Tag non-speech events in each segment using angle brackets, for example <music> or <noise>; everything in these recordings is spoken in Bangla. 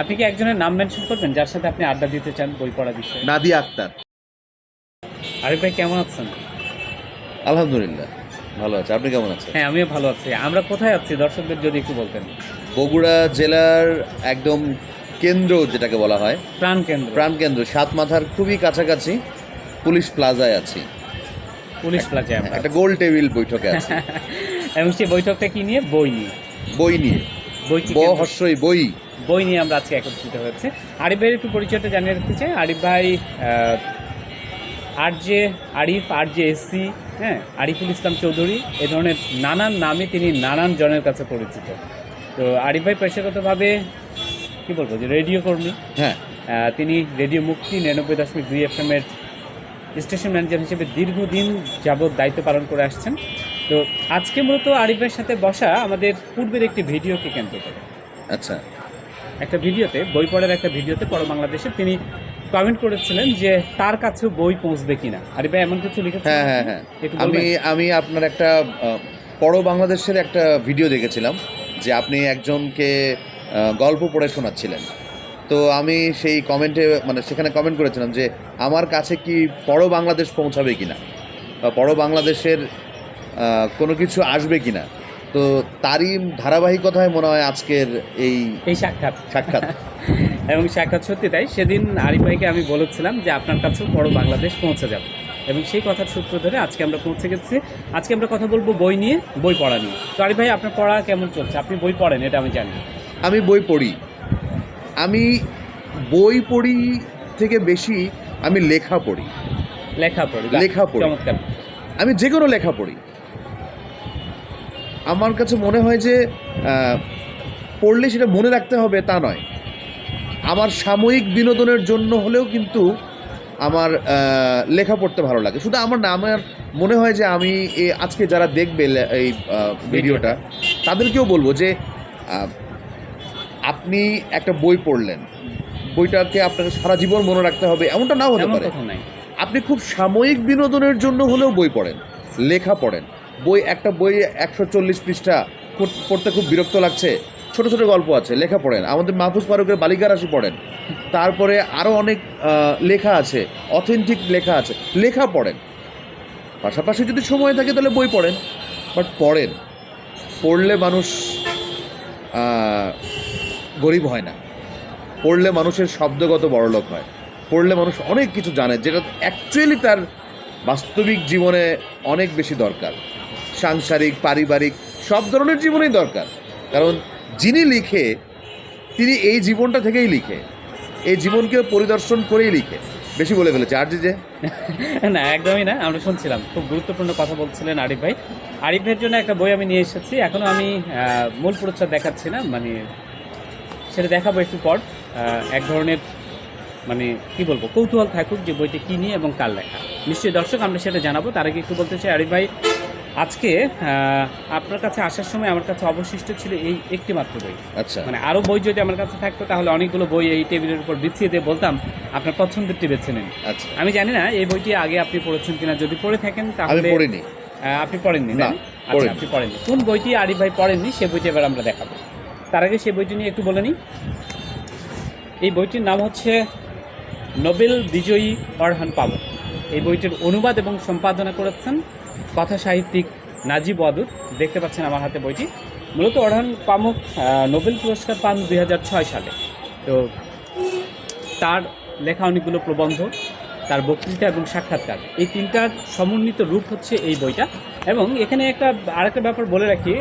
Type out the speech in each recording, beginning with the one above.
আপনি কি একজনের নাম মেনশন করবেন? যার সাথে আপনি আড্ডা দিতে চান বই পড়া বিষয়ে? নাদিয়া আক্তার। আরিফ ভাই কেমন আছেন? আলহামদুলিল্লাহ ভালো আছে। আপনি কেমন আছেন? হ্যাঁ আমিও ভালো আছি। আমরা কোথায় আছি? দর্শকদের যদি একটু বলতেন। বগুড়া জেলার একদম কেন্দ্র যেটাকে বলা হয়। প্রাণ কেন্দ্র। প্রাণকেন্দ্র সাত মাথার খুবই কাছাকাছি পুলিশ প্লাজায় আছি। পুলিশ প্লাজায় আমরা একটা গোল টেবিল বৈঠকে আছি। <laughs> এবং সেই বৈঠকটা কি নিয়ে? বই নিয়ে। বই নিয়ে। বই কি ব কেন্দ্র- হর্ষই বই। বই নিয়ে আমরা আজকে একত্রিত হয়েছে। আরিফ ভাইয়ের একটু পরিচয়টা জানিয়ে রাখতে চাই। আরিফ ভাই R J Arif R J SC হ্যাঁ আরিফুল ইসলাম চৌধুরী এ ধরনের নানান নামে তিনি নানান জনের কাছে পরিচিত। তো আরিফ ভাই পেশাগতভাবে কী বলব যে রেডিও কর্মী। হ্যাঁ। তিনি রেডিও মুক্তি নিরানব্বই দশমিক দুই এফ এর স্টেশন ম্যানেজার হিসেবে দীর্ঘদিন যাবৎ দায়িত্ব পালন করে আসছেন। তো আজকে মূলত আরিফ আরিফের সাথে বসা আমাদের পূর্বের একটি ভিডিওকে কেন্দ্র করে। আচ্ছা। একটা ভিডিওতে বই পড়ার একটা ভিডিওতে পর বাংলাদেশে তিনি কমেন্ট করেছিলেন যে তার কাছেও বই পৌঁছবে কিনা। আরিফ ভাই এমন কিছু লিখেছেন হ্যাঁ হ্যাঁ হ্যাঁ। আমি আমি আপনার একটা পড়ো বাংলাদেশের একটা ভিডিও দেখেছিলাম যে আপনি একজনকে গল্প পড়ে শোনাচ্ছিলেন। তো আমি সেই কমেন্টে মানে সেখানে কমেন্ট করেছিলাম যে আমার কাছে কি পড়ো বাংলাদেশ পৌঁছাবে কিনা? বা পড়ো বাংলাদেশের কোনো কিছু আসবে কিনা? তো তারই ধারাবাহিকতায় মনে হয় আজকের এই এই সাক্ষাৎ। সাক্ষাৎ। <laughs> এবং সাক্ষাৎ সত্যি তাই। সেদিন আরিফ ভাইকে আমি বলেছিলাম যে আপনার কাছেও বড় বাংলাদেশ পৌঁছে যাবে। এবং সেই কথার সূত্র ধরে আজকে আমরা পৌঁছে গেছি। আজকে আমরা কথা বলব বই নিয়ে বই পড়া নিয়ে। তো আরিফ ভাই আপনার পড়া কেমন চলছে? আপনি বই পড়েন এটা আমি জানি। আমি বই পড়ি। আমি বই পড়ি থেকে বেশি আমি লেখা পড়ি। লেখা পড়ি লেখা পড়ি। চমৎকার। আমি যে কোনো লেখা পড়ি। আমার কাছে মনে হয় যে পড়লে সেটা মনে রাখতে হবে তা নয়। আমার সাময়িক বিনোদনের জন্য হলেও কিন্তু আমার লেখা পড়তে ভালো লাগে। শুধু আমার না আমার মনে হয় যে আমি এ আজকে যারা দেখবে এই ভিডিওটা। তাদেরকেও বলব যে আপনি একটা বই পড়লেন। বইটাকে আপনাকে সারা জীবন মনে রাখতে হবে এমনটা নাও হতে পারে। আপনি খুব সাময়িক বিনোদনের জন্য হলেও বই পড়েন লেখা পড়েন। বই, একটা বই একশো চল্লিশ পৃষ্ঠা পড়- পড়তে খুব বিরক্ত লাগছে। ছোট ছোট গল্প আছে, লেখা পড়েন। আমাদের মাহফুজ ফারুকের বালিকা রাশি পড়েন। তারপরে আরও অনেক লেখা আছে, অথেন্টিক লেখা আছে, লেখা পড়েন। পাশাপাশি যদি সময় থাকে তাহলে বই পড়েন, বাট পড়েন। পড়লে মানুষ গরিব হয় না। পড়লে মানুষের শব্দগত বড়লোক হয়। পড়লে মানুষ অনেক কিছু জানে, যেটা অ্যাকচুয়ালি তার বাস্তবিক জীবনে অনেক বেশি দরকার। সাংসারিক, পারিবারিক, সব ধরনের জীবনেই দরকার। কারণ যিনি লিখে, তিনি এই জীবনটা থেকেই লিখে। এই জীবনকে পরিদর্শন করেই লিখে। বেশি বলে ফেলেছে। আর যে <laughs> না, একদমই না। আমরা শুনছিলাম। খুব গুরুত্বপূর্ণ কথা বলছিলেন আরিফ ভাই। আরিফ ভাইয়ের জন্য একটা বই আমি নিয়ে এসেছি। এখনও আমি মূল প্রচ্ছদ দেখাচ্ছি না। মানে সেটা দেখাবো একটু পর। এক ধরনের মানে কি বলব? কৌতূহল থাকুক যে বইটি কী নিয়ে এবং কার লেখা। নিশ্চয়ই দর্শক, আমরা সেটা জানাব। তার আগে একটু বলতে চাই, আরিফ ভাই আজকে আপনার কাছে আসার সময় আমার কাছে অবশিষ্ট ছিল এই একটি মাত্র বই। আচ্ছা। মানে আরও বই যদি আমার কাছে থাকতো তাহলে অনেকগুলো বই এই টেবিলের উপর বিছিয়ে দিয়ে বলতাম আপনার পছন্দেরটি বেছে নিন। আচ্ছা। আমি জানি না এই বইটি আগে আপনি পড়েছেন কিনা যদি পড়ে থাকেন তাহলে পড়িনি। আপনি পড়েননি না, আচ্ছা আপনি পড়েননি। কোন বইটি আরিফ ভাই পড়েননি সে বইটি এবার আমরা দেখাবো। তার আগে সে বইটি নিয়ে একটু বলে নিই। এই বইটির নাম হচ্ছে নোবেল বিজয়ী অরহান পাবক এই বইটির অনুবাদ এবং সম্পাদনা করেছেন কথা সাহিত্যিক নাজিব ওয়াদুদ দেখতে পাচ্ছেন আমার হাতে বইটি। মূলত অরহান পামক নোবেল পুরস্কার পান দুই হাজার ছয় সালে। তো তার লেখা অনেকগুলো প্রবন্ধ, তার বক্তৃতা এবং সাক্ষাৎকার। এই তিনটার সমন্বিত রূপ হচ্ছে এই বইটা। এবং এখানে একটা আরেকটা ব্যাপার বলে রাখি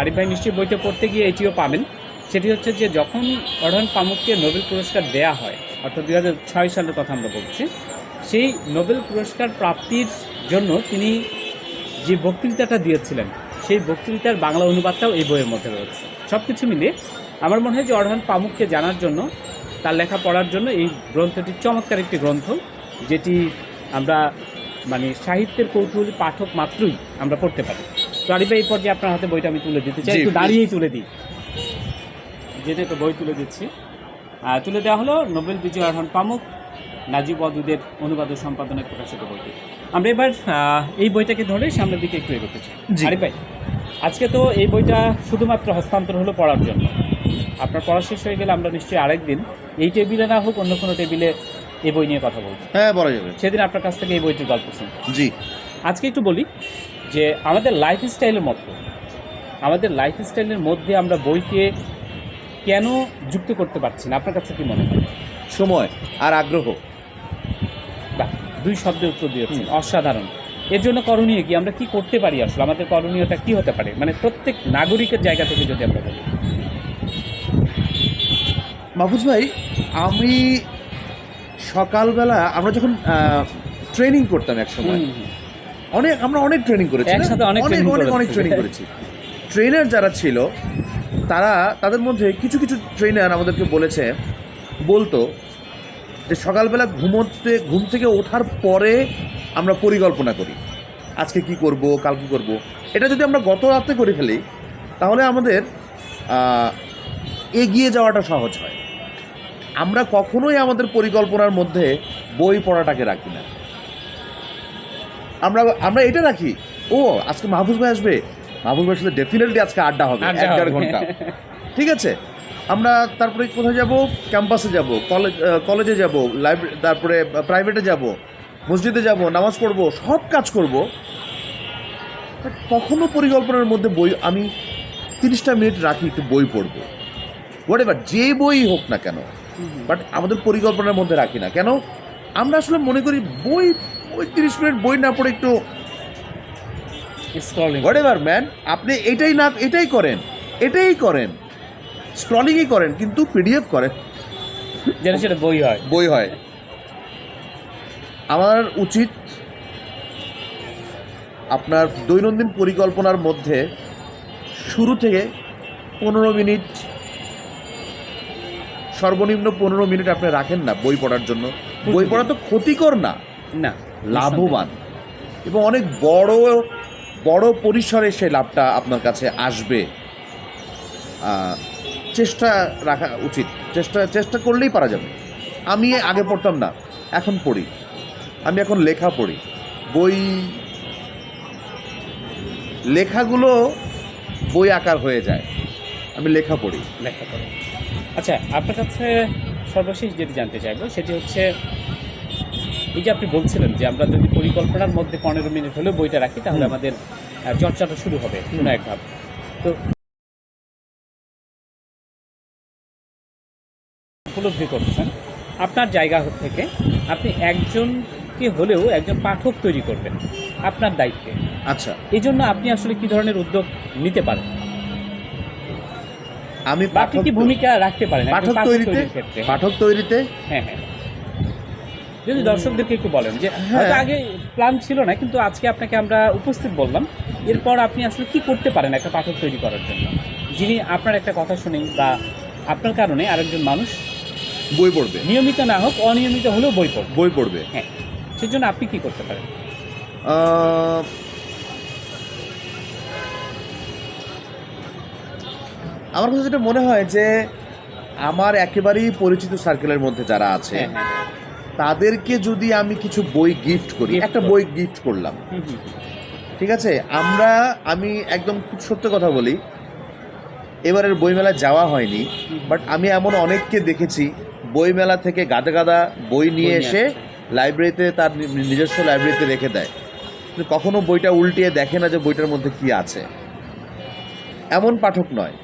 আরিফ ভাই নিশ্চয়ই বইটা পড়তে গিয়ে এটিও পাবেন। সেটি হচ্ছে যে যখন অরহন পামুককে নোবেল পুরস্কার দেয়া হয়, অর্থাৎ দুই হাজার ছয় সালের কথা আমরা বলছি, সেই নোবেল পুরস্কার প্রাপ্তির জন্য তিনি যে বক্তৃতাটা দিয়েছিলেন সেই বক্তৃতার বাংলা অনুবাদটাও এই বইয়ের মধ্যে রয়েছে। সব কিছু মিলিয়ে আমার মনে হয় যে অরহান পামুককে জানার জন্য তার লেখা পড়ার জন্য এই গ্রন্থটি চমৎকার একটি গ্রন্থ যেটি আমরা মানে সাহিত্যের কৌতূহলী পাঠক মাত্রই আমরা পড়তে পারি। তো আরিফ এই পর্যায়ে আপনার হাতে বইটা আমি তুলে দিতে চাই। একটু দাঁড়িয়েই তুলে দিই। যেটা একটা বই তুলে দিচ্ছি। তুলে দেওয়া হলো নোবেল বিজয় আরহান পামুক। নাজিব ওয়াদুদের অনুবাদ ও সম্পাদনায় প্রকাশিত বইটি। আমরা এবার এই বইটাকে ধরে সামনের দিকে একটু এগোতে চাই। ভাই আজকে তো এই বইটা শুধুমাত্র হস্তান্তর হলো পড়ার জন্য। আপনার পড়া শেষ হয়ে গেলে আমরা নিশ্চয়ই আরেকদিন এই টেবিলে না হোক অন্য কোনো টেবিলে এই বই নিয়ে কথা বলব। হ্যাঁ বলা যাবে। সেদিন আপনার কাছ থেকে এই বইটির গল্প শুনি। জি। আজকে একটু বলি যে আমাদের লাইফ স্টাইলের মতো আমাদের লাইফ স্টাইলের মধ্যে আমরা বইকে কেন যুক্ত করতে পারছি না? আপনার কাছে কি মনে হয়? সময় আর আগ্রহ। দুই শব্দে উত্তর দিয়েছেন। অসাধারণ। এর জন্য করণীয় কি? আমরা কি করতে পারি আসলে? আমাদের করণীয়টা কি হতে পারে? মানে প্রত্যেক নাগরিকের জায়গা থেকে যদি আমরা বলি। মাহফুজ ভাই আমি সকালবেলা আমরা যখন ট্রেনিং করতাম এক সময়। অনেক আমরা অনেক ট্রেনিং করেছি? একসাথে অনেক অনেক অনেক ট্রেনিং করেছি। ট্রেনার যারা ছিল তারা তাদের মধ্যে কিছু কিছু ট্রেনার আমাদেরকে বলেছে বলতো যে সকালবেলা ঘুমোতে ঘুম থেকে ওঠার পরে আমরা পরিকল্পনা করি। আজকে কি করব কাল কী করব। এটা যদি আমরা গত রাতে করে ফেলি তাহলে আমাদের এগিয়ে যাওয়াটা সহজ হয়। আমরা কখনোই আমাদের পরিকল্পনার মধ্যে বই পড়াটাকে রাখি না। আমরা আমরা এটা রাখি ও আজকে মাহফুজ ভাই আসবে। মাহফুজ ভাইয়ের সাথে ডেফিনেটলি আজকে আড্ডা হবে এক দেড় ঘণ্টা। <laughs> ঠিক আছে? আমরা তারপরে কোথায় যাব? ক্যাম্পাসে যাব কলেজ কলেজে যাব লাইব্রেরি তারপরে প্রাইভেটে যাব মসজিদে যাব নামাজ পড়ব সব কাজ করব। কখনো পরিকল্পনার মধ্যে বই আমি তিরিশটা মিনিট রাখি একটু বই পড়ব। হোয়াট এভার যে বই হোক না কেন বাট আমাদের পরিকল্পনার মধ্যে রাখি না। কেন? আমরা আসলে মনে করি বই ওই তিরিশ মিনিট বই না পড়ে একটু হোয়াট এভার ম্যান আপনি এটাই না এটাই করেন এটাই করেন। স্ক্রলিংই করেন কিন্তু পিডিএফ করেন। যেন সেটা বই হয়। বই হয়। আমার উচিত আপনার দৈনন্দিন পরিকল্পনার মধ্যে শুরু থেকে পনেরো মিনিট সর্বনিম্ন পনেরো মিনিট আপনি রাখেন না বই পড়ার জন্য। বই পড়া তো ক্ষতিকর না না লাভবান। এবং অনেক বড় বড় পরিসরে সেই লাভটা আপনার কাছে আসবে। চেষ্টা রাখা উচিত। চেষ্টা চেষ্টা করলেই পারা যাবে। আমি আগে পড়তাম না এখন পড়ি। আমি এখন লেখা পড়ি। বই লেখাগুলো বই আকার হয়ে যায়। আমি লেখা পড়ি। লেখা করে আচ্ছা আপনার কাছে সর্বশেষ যেটি জানতে চাইব সেটি হচ্ছে এই যে আপনি বলছিলেন যে আমরা যদি পরিকল্পনার মধ্যে পনেরো মিনিট হলেও বইটা রাখি তাহলে আমাদের চর্চাটা শুরু হবে। কোনো একভাবে তো উপলব্ধি করছেন। আপনার জায়গা থেকে আপনি একজনকে হলেও একজন পাঠক তৈরি করবেন। আপনার দায়িত্বে। আচ্ছা। এই জন্য আপনি আসলে কি ধরনের উদ্যোগ নিতে পারেন? আমি পাঠক কি ভূমিকা রাখতে পারেন? পাঠক তৈরিতে পাঠক তৈরিতে? হ্যাঁ হ্যাঁ। যদি দর্শকদেরকে একটু বলেন যে হ্যাঁ। হয়তো আগে প্ল্যান ছিল না কিন্তু আজকে আপনাকে আমরা উপস্থিত বললাম। এরপর আপনি আসলে কি করতে পারেন একটা পাঠক তৈরি করার জন্য? যিনি আপনার একটা কথা শুনেই বা আপনার কারণে আরেকজন মানুষ বই পড়বে। নিয়মিত না হোক অনিয়মিত হলেও বই পড়বে। বই পড়বে। হ্যাঁ সেজন্য আপনি কি করতে পারেন? আমার কাছে যেটা মনে হয় যে আমার একেবারেই পরিচিত সার্কেলের মধ্যে যারা আছে হ্যাঁ হ্যাঁ তাদেরকে যদি আমি কিছু বই গিফট করি একটা বই গিফট করলাম। ঠিক আছে? আমরা আমি একদম খুব সত্য কথা বলি এবারের বইমেলা যাওয়া হয়নি বাট আমি এমন অনেককে দেখেছি বইমেলা থেকে গাদা গাদা বই নিয়ে এসে লাইব্রেরিতে তার নিজস্ব লাইব্রেরিতে রেখে দেয়। কিন্তু কখনো বইটা উল্টিয়ে দেখে না যে বইটার মধ্যে কি আছে। এমন পাঠক নয়।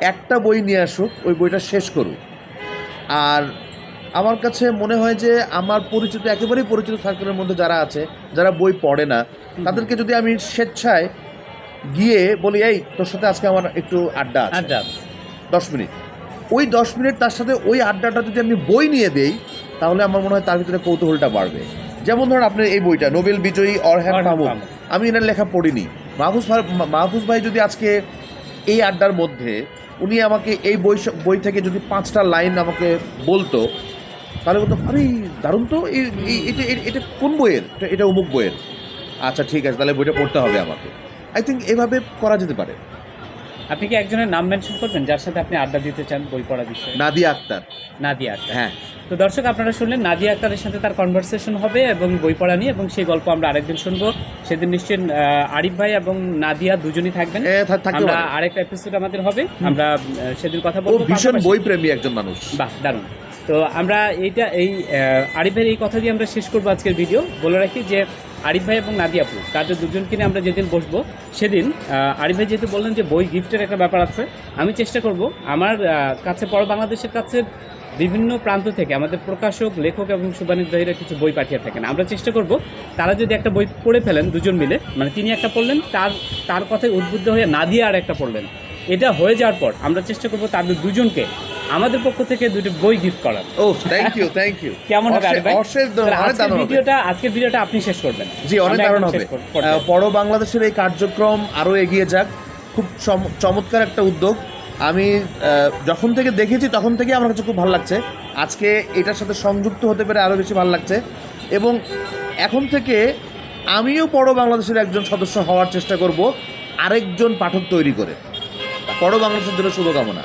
একটা বই নিয়ে আসুক ওই বইটা শেষ করুক। আর আমার কাছে মনে হয় যে আমার পরিচিত একেবারেই পরিচিত সার্কেলের মধ্যে যারা আছে যারা বই পড়ে না তাদেরকে যদি আমি স্বেচ্ছায় গিয়ে বলি এই তোর সাথে আজকে আমার একটু আড্ডা আড্ডা দশ মিনিট। ওই দশ মিনিট তার সাথে ওই আড্ডাটা যদি আমি বই নিয়ে দেই তাহলে আমার মনে হয় তার ভিতরে কৌতূহলটা বাড়বে। যেমন ধরুন আপনার এই বইটা নোবেল বিজয়ী অরহ্যান মাহমুদ। আমি এনার লেখা পড়িনি। মাহফুজ ভাই মাহফুজ ভাই যদি আজকে এই আড্ডার মধ্যে উনি আমাকে এই বই বই থেকে যদি পাঁচটা লাইন আমাকে বলতো তাহলে বলতো আরে দারুণ তো এই এটা এটা- কোন বইয়ের? এটা- এটা অমুক বইয়ের। আচ্ছা ঠিক আছে তাহলে বইটা পড়তে হবে আমাকে। আই থিঙ্ক এভাবে করা যেতে পারে। আপনি কি একজনের নাম মেনশন করবেন? যার সাথে আপনি আড্ডা দিতে চান বই পড়া বিষয়ে? নাদিয়া আক্তার। নাদিয়া আক্তার। হ্যাঁ। তো দর্শক আপনারা শুনলেন নাদিয়া আক্তারের সাথে তার কনভারসেশন হবে এবং বই পড়া নিয়ে এবং সেই গল্প আমরা আরেকদিন শুনব। সেদিন নিশ্চয়ই আরিফ ভাই এবং নাদিয়া দুজনই থাকবেন। আমরা আরেকটা এপিসোড আমাদের হবে। আমরা সেদিন কথা বলব ভীষণ বই প্রেমী একজন মানুষ। বাহ দারুণ। তো আমরা এইটা, এই আরিফের এই কথা দিয়ে আমরা শেষ করব আজকের ভিডিও। বলে রাখি যে আরিফ ভাই এবং নাদিয়াপুর তাদের দুজনকে নিয়ে আমরা যেদিন বসবো, সেদিন আরিফ ভাই যেহেতু বললেন যে বই গিফটের একটা ব্যাপার আছে, আমি চেষ্টা করব আমার কাছে, পর বাংলাদেশের কাছে বিভিন্ন প্রান্ত থেকে আমাদের প্রকাশক, লেখক এবং শুভানির্বাহীরা কিছু বই পাঠিয়ে থাকেন। আমরা চেষ্টা করব তারা যদি একটা বই পড়ে ফেলেন দুজন মিলে মানে তিনি একটা পড়লেন, তার তার কথায় উদ্বুদ্ধ হয়ে নাদিয়া আর একটা পড়লেন। এটা হয়ে যাওয়ার পর আমরা চেষ্টা করব তাদের দুজনকে আমাদের পক্ষ থেকে দুটো বই গিফট করার। ও থ্যাংক ইউ থ্যাংক ইউ কেমন হবে অশেষ আজকের ভিডিওটা আজকের ভিডিওটা আপনি শেষ করবেন। জি অনেক দারুণ হবে। পরো বাংলাদেশের এই কার্যক্রম আরও এগিয়ে যাক। খুব চমৎকার একটা উদ্যোগ। আমি যখন থেকে দেখেছি তখন থেকে আমার কাছে খুব ভালো লাগছে। আজকে এটার সাথে সংযুক্ত হতে পেরে আরও বেশি ভালো লাগছে। এবং এখন থেকে আমিও পরো বাংলাদেশের একজন সদস্য হওয়ার চেষ্টা করব আরেকজন পাঠক তৈরি করে। পরো বাংলাদেশের জন্য শুভকামনা।